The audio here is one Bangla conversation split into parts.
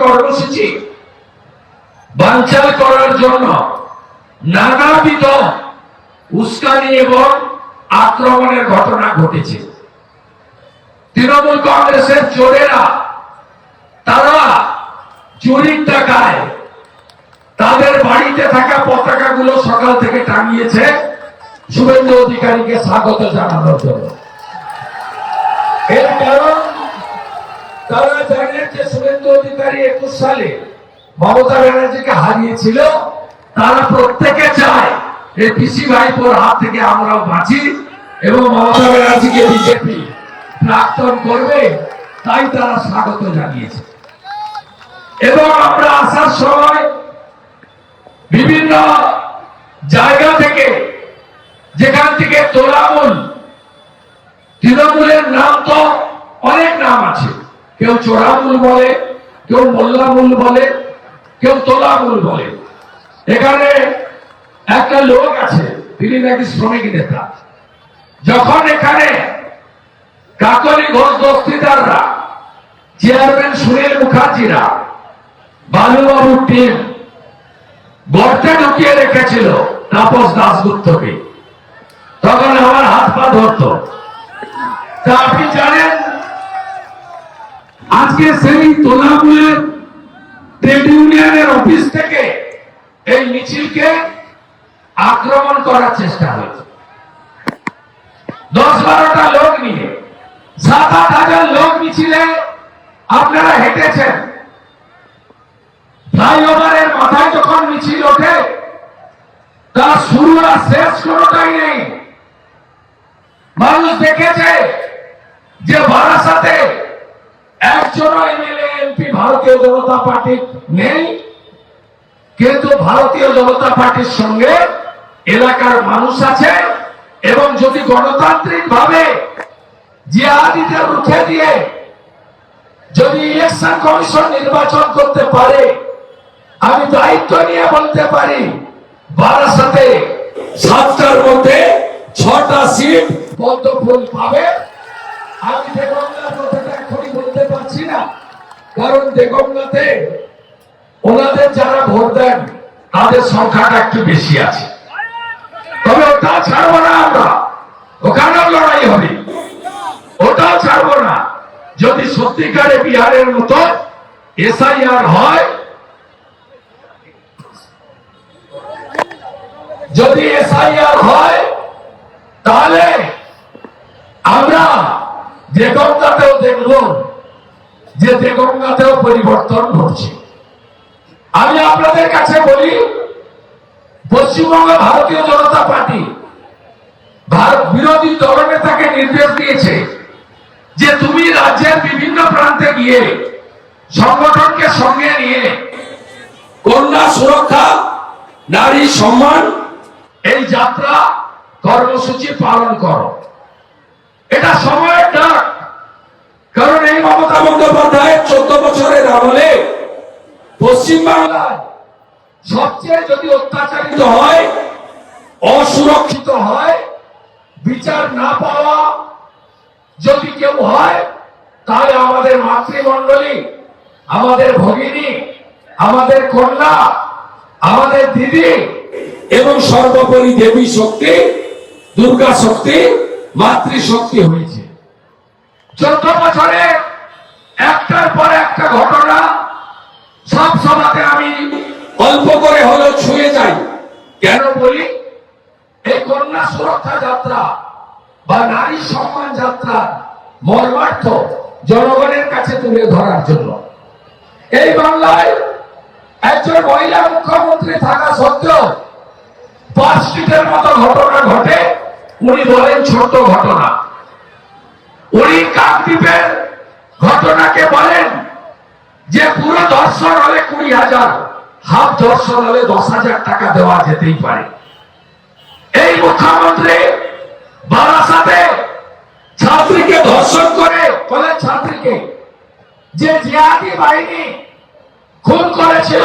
কর্মসূচি বানচাল করার জন্য নানাবিধ উস্কানি এবং আক্রমণের ঘটনা ঘটেছে। তৃণমূল কংগ্রেসের চোরেরা তারা চুরির টাকায় তাদের বাড়িতে থাকা পতাকাগুলো সকাল থেকে টাঙিয়েছে। শুভেন্দু অধিকারীকে স্বাগত জানানোর জন্য। এর কারণ তারা জানেন যে শুভেন্দু একুশ সালে মমতা ব্যানার্জিকে হারিয়েছিল, তারা প্রত্যেকে চায় এই পিসি ভাইপোর হাত থেকে আমরাও বাঁচি এবং মমতা ব্যানার্জিকে বিজেপি প্রাক্তন করবে, তাই তারা স্বাগত জানিয়েছে। এবং আমরা আসার সময় বিভিন্ন জায়গা থেকে, যেখান থেকে তোলামূল, তৃণমূলের নাম তো অনেক নাম আছে, কেউ চোরামূল বলে কেউ মোল্লামূল বলে, কেউ তোলামূল বলে। এখানে একটা লোক আছে, তিনি নাকি শ্রমিক নেতা। যখন এখানে কাকলি ঘোষ দস্তিদাররা, চেয়ারম্যান সুনীল মুখার্জিরা বালুবাবুর টিম গর্তে ঢুকিয়ে রেখেছিল তাপস দাসগুপ্তকে তখন আমার হাত পা ধরতো। তা আপনি জানেন? আজকে সেই তোলামূলের ট্রেড ইউনিয়নের অফিস থেকে এই মিছিলকে আক্রমণ করার চেষ্টা হয়েছে। দশ বারোটা লোক নিয়ে, সাত আট হাজার লোক মিছিলে আপনারা হেঁটেছেন। ফ্লাইওভারের মাথায় যখন মিছিল ওঠে তার শুরু আর শেষ কোনোটাই নেই। মানুষ দেখেছে যে বারাসাতে একজন এমএলএ এমপি ভারতীয় জনতা নেই। কিন্তু ভারতীয় জনতা পার্টির সঙ্গে এলাকার মানুষ আছে এবং যদি গণতান্ত্রিক ভাবে দিয়ে যদি ইলেকশন কমিশন নির্বাচন করতে পারে, আমি দায়িত্ব নিয়ে বলতে পারি, বারাসাতে সাতটার মধ্যে ছটা সিট পদ্মফুল পাবে। আমি দেগঙ্গার কারণ দেগঙ্গাতে ওনাদের যারা ভোট দেন, তাদের সংখ্যাটা একটু বেশি আছে। তবে ওটা ছাড়বো না আমরা। ওখানেও লড়াই হবে। ওটাও ছাড়বো না। যদি সত্যিকারে বিহারের মতো এসআইআর হয়, যদি এসআইআর হয়, তাহলে আমরা দেগঙ্গাতেও দেখব যে দেগঙ্গাতেও পরিবর্তন ঘটছে। আমি আপনাদের কাছে বলি, পশ্চিমবঙ্গ ভারতীয় জনতা পার্টি ভারত বিরোধী দলনেতাকে নির্দেশ দিয়েছে যে তুমি রাজ্যের বিভিন্ন প্রান্তে গিয়ে সংগঠনকে সঙ্গে নিয়ে কন্যা সুরক্ষা, নারী সম্মান, এই যাত্রা কর্মসূচি পালন করো। এটা সময়ের ডাক, কারণ এই মমতা বন্দ্যোপাধ্যায়ের চোদ্দ বছরের আমলে পশ্চিমবাংলায় সবচেয়ে যদি অত্যাচারিত হয়, অসুরক্ষিত হয়, বিচার না পাওয়া যদি কেউ হয়, তাহলে আমাদের মাতৃমণ্ডলী, আমাদের ভগিনী, আমাদের কন্যা, আমাদের দিদি এবং সর্বোপরি দেবী শক্তি, দুর্গা শক্তি মাতৃশক্তি হয়েছে। চোদ্দ বছরে একটার পর একটা ঘটনা, সব সভাতে আমি অল্প করে হলেও ছুঁয়ে যাই। কেন বলি? এই কন্যা সুরক্ষা যাত্রা বা নারী সম্মান যাত্রা মর্মার্থ জনগণের কাছে তুলে ধরার জন্য। এই বাংলায় একজন মহিলা মুখ্যমন্ত্রী থাকা সত্ত্বেও স্ট্রিটের মতো ঘটনা ঘটে, উনি বলেন ছোট ঘটনা। উনি কাকদ্বীপের ঘটনাকে বলেন যে পুরো দর্শন হলে কুড়ি হাজার, হাফ দর্শন হলে দশ হাজার টাকা দেওয়া যেতেই পারে। এই মুখ্যমন্ত্রী বারাসাতে ছাত্রীকে ধর্ষণ করে কলেজ ছাত্রীকে, যে জিহাদি বাহিনী খুন করেছিল,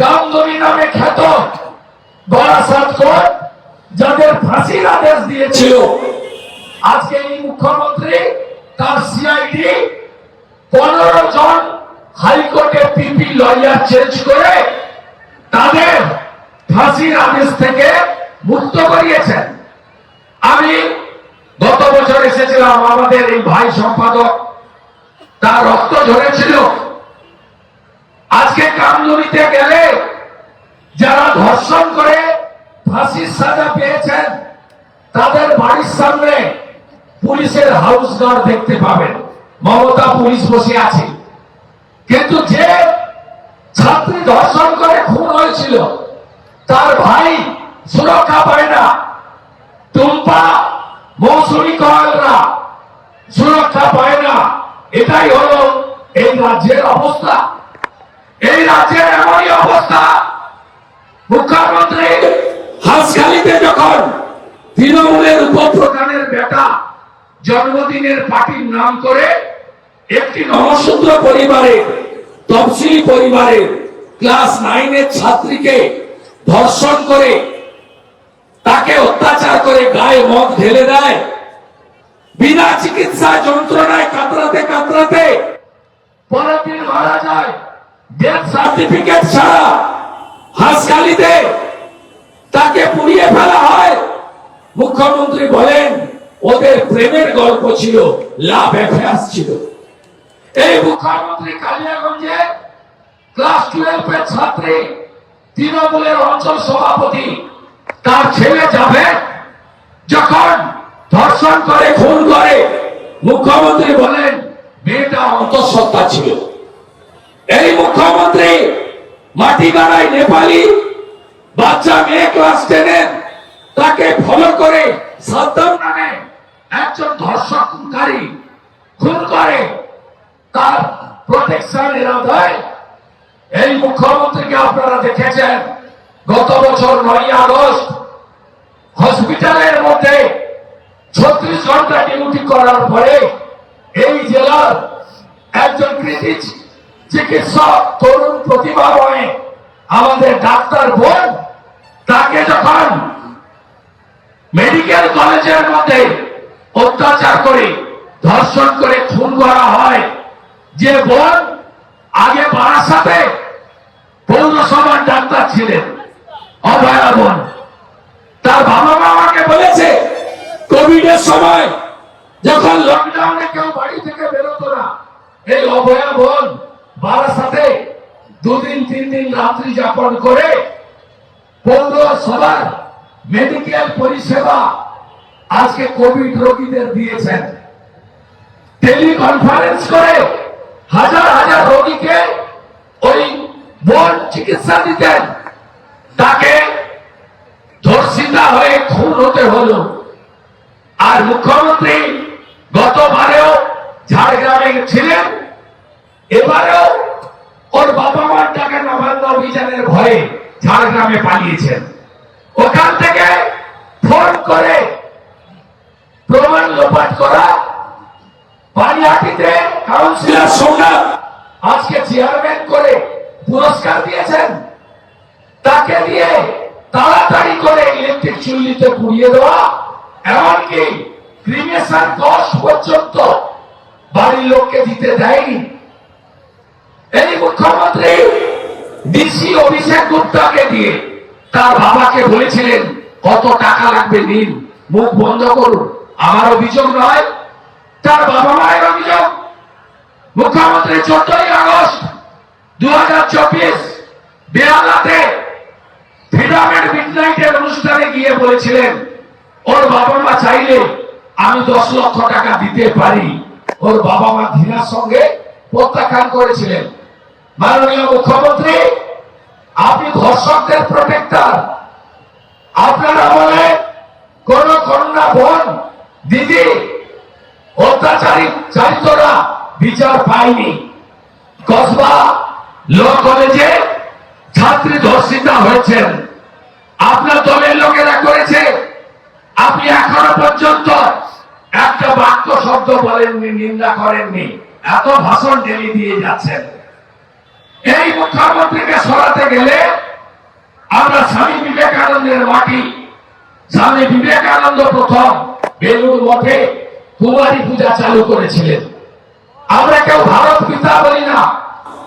কামদুনি নামে খ্যাত বারাসাত কোর্ট যাদের ফাঁসির আদেশ দিয়েছিল। আজকে এই মুখ্যমন্ত্রী তার সিআইডি পনেরো জন হাইকোর্টে পিপি লয়ার চেঞ্জ করে তাদের ফাঁসির আদেশ থেকে মুক্ত করিয়েছেন। আমি গত বছর এসেছিলাম, আমাদের এই ভাই সম্পাদক, তার রক্ত ঝরেছিল। আজকে কামদুনিতে গেলে যারা ধর্ষণ করে ফাঁসির সাজা পেয়েছেন, তাদের বাড়ির সামনে পুলিশের হাউস গার্ড দেখতে পাবেন। মমতা পুলিশ বসে আছে। কিন্তু যে ছাত্রী ধর্ষণ করে খুন হয়েছিল, তার ভাই সুরক্ষা পায় না। টুম্পা, মৌসুমী কয়েলরা সুরক্ষা পায় না। এটাই হলো এই রাজ্যের অবস্থা। এই রাজ্যের এমনই অবস্থা। মুখ্যমন্ত্রী হাসখালিতে যখন তৃণমূলের উপপ্রধানের বেটা জন্মদিনের পার্টির নাম করে একটি নমশূদ্র পরিবারের তফসিলি পরিবারের ক্লাস নাইনের ছাত্রীকে ধর্ষণ করে, তাকে অত্যাচার করে গায়ে মদ ঢেলে দেয়। বিনা চিকিৎসা যন্ত্রণায় কাতরাতে কাতরাতে পরের দিন মারা যায়। ডেথ সার্টিফিকেট ছাড়া হাসখালিতে তাকে পুড়িয়ে ফেলা হয়। মুখ্যমন্ত্রী বলেন, ওদের প্রেমের গল্প ছিল, লাভ অ্যাফেয়ার্স ছিল। এই মুখ্যমন্ত্রী কালিয়াগঞ্জে ক্লাস টুয়েলভ এর ছাত্রী, তৃণমূলের অঞ্চল সভাপতি, তার ছেলে যাবে যখন ধর্ষণ করে, খুন করে। মুখ্যমন্ত্রী বলেন মেয়েটা অন্তঃসত্ত্বা ছিল। এই মুখ্যমন্ত্রী মাটিগাড়ায় নেপালি বাচ্চা মেয়ে ক্লাস টেনের তাকে ফলো করে সাদ্দাম নামে একজন ধর্ষণকারী খুন করে। তার প্রোটেকশন এরা দেয় এই মুখ্যমন্ত্রীকে আপনারা দেখেছেন, গত বছর নয় আগস্ট হসপিটালের মধ্যে ছত্রিশ ঘণ্টা ডিউটি করার পরে এই জেলার একজন কৃষি চিকিৎসক তরুণ প্রতিভা প্রতিভাময় আমাদের ডাক্তার বোন, তাকে যখন মেডিকেল কলেজের মধ্যে অত্যাচার করে, ধর্ষণ করে খুন করা হয় যে বোন আগে বারাসাতে পৌরসভার ডাক্তার ছিলেন, অভয়া বোন তার বাবা মা আমাকে বলেছে কোভিড এর সময় যখন লকডাউনে কেউ বাড়ি থেকে বেরোতো না, এই অভয়া বোন বারাসাতে দুদিন তিন দিন রাত্রি যাপন করে পৌরসভার মেডিকেল পরিষেবা আজকে কোভিড রোগীদের দিয়েছেন। টেলিকনফারেন্স করে হাজার হাজার রোগীকে ওই বোন চিকিৎসা দিতেন। তাকে ধর্ষিতা হয়ে খুন হতে হলো। আর মুখ্যমন্ত্রী গতবারেও ঝাড়গ্রামে ছিলেন। এবারেও ওর বাবা মার টাকা নবান্ন অভিযানের ভয়ে ঝাড়গ্রামে পালিয়েছেন। আজকে চেয়ারম্যান করে পুরস্কার দিয়েছেন। তাকে দিয়ে তাড়াতাড়ি করে ইলেকট্রিক চুল্লিতে পুড়িয়ে দেওয়া, এমনকি ক্রিমেশন কস্ট পর্যন্ত বাড়ির লোককে দিতে দেয়নি। এই মুখ্যমন্ত্রী ডিসি অভিষেক গুপ্তাকে দিয়ে তার বাবাকে বলেছিলেন, কত টাকা লাগবে নিন, মুখ বন্ধ করুন। আমার অভিযোগ নয়, তার বাবা মায়ের অভিযোগ। মুখ্যমন্ত্রী চোদ্দই আগস্ট দু হাজার চব্বিশ বেহালাতে ফিডামেন্ট মিডনাইটের অনুষ্ঠানে গিয়ে বলেছিলেন, ওর বাবা মা চাইলে আমি দশ লক্ষ টাকা দিতে পারি। ওর বাবা মা ঘৃণার সঙ্গে প্রত্যাখ্যান করেছিলেন। মাননীয় মুখ্যমন্ত্রী, আপনি ধর্ষকদের প্রোটেক্টর আপনারা আমলে কোন কন্যা বোন, দিদি, অত্যাচারী চারিতরা বিচার পায়নি কসবা ল কলেজে ছাত্রী ধর্ষিতা হয়েছেন। আপনার দলের লোকেরা করেছে। আপনি এখনও পর্যন্ত একটা বাক্য শব্দ বলেননি, নিন্দা করেননি। এত ভাষণ ডেলি দিয়ে যাচ্ছেন। এই মুখ্যমন্ত্রীকে সরাতে গেলে আমরা স্বামী বিবেকানন্দের মাটি। স্বামী বিবেকানন্দ প্রথম বেলুর মঠে কুমারী পূজা চালু করেছিলেন। আমরা কেউ ভারত পিতা বলি না,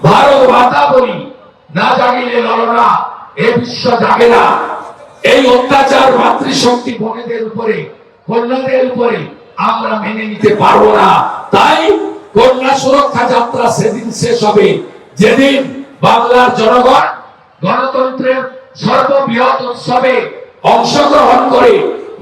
ভারত মাতা বলি। না জাগিলে ললনা এ বিশ্ব জাগে না। এই অত্যাচার মাতৃশক্তি বোনেদের উপরে, কন্যাদের উপরে আমরা মেনে নিতে পারব না। তাই কন্যা সুরক্ষা যাত্রা সেদিন শেষ হবে। যেদিন বাংলার জনগণ গণতন্ত্রের সর্ববৃহৎ উৎসবে অংশগ্রহণ করে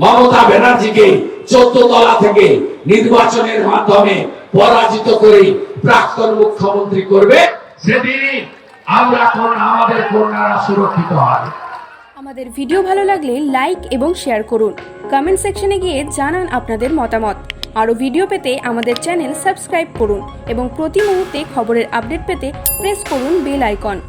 মমতা ব্যানার্জিকে চোদ্দ তলা থেকে নির্বাচনের মাধ্যমে পরাজিত করে প্রাক্তন মুখ্যমন্ত্রী করবে। সেদিনই আমরা কোন- আমাদের কন্যারা সুরক্ষিত হবে আমাদের ভিডিও ভালো লাগলে লাইক এবং শেয়ার করুন। কমেন্ট সেকশনে গিয়ে জানান আপনাদের মতামত। আরও ভিডিও পেতে আমাদের চ্যানেল সাবস্ক্রাইব করুন এবং প্রতি মুহূর্তে খবরের আপডেট পেতে প্রেস করুন বেল আইকন।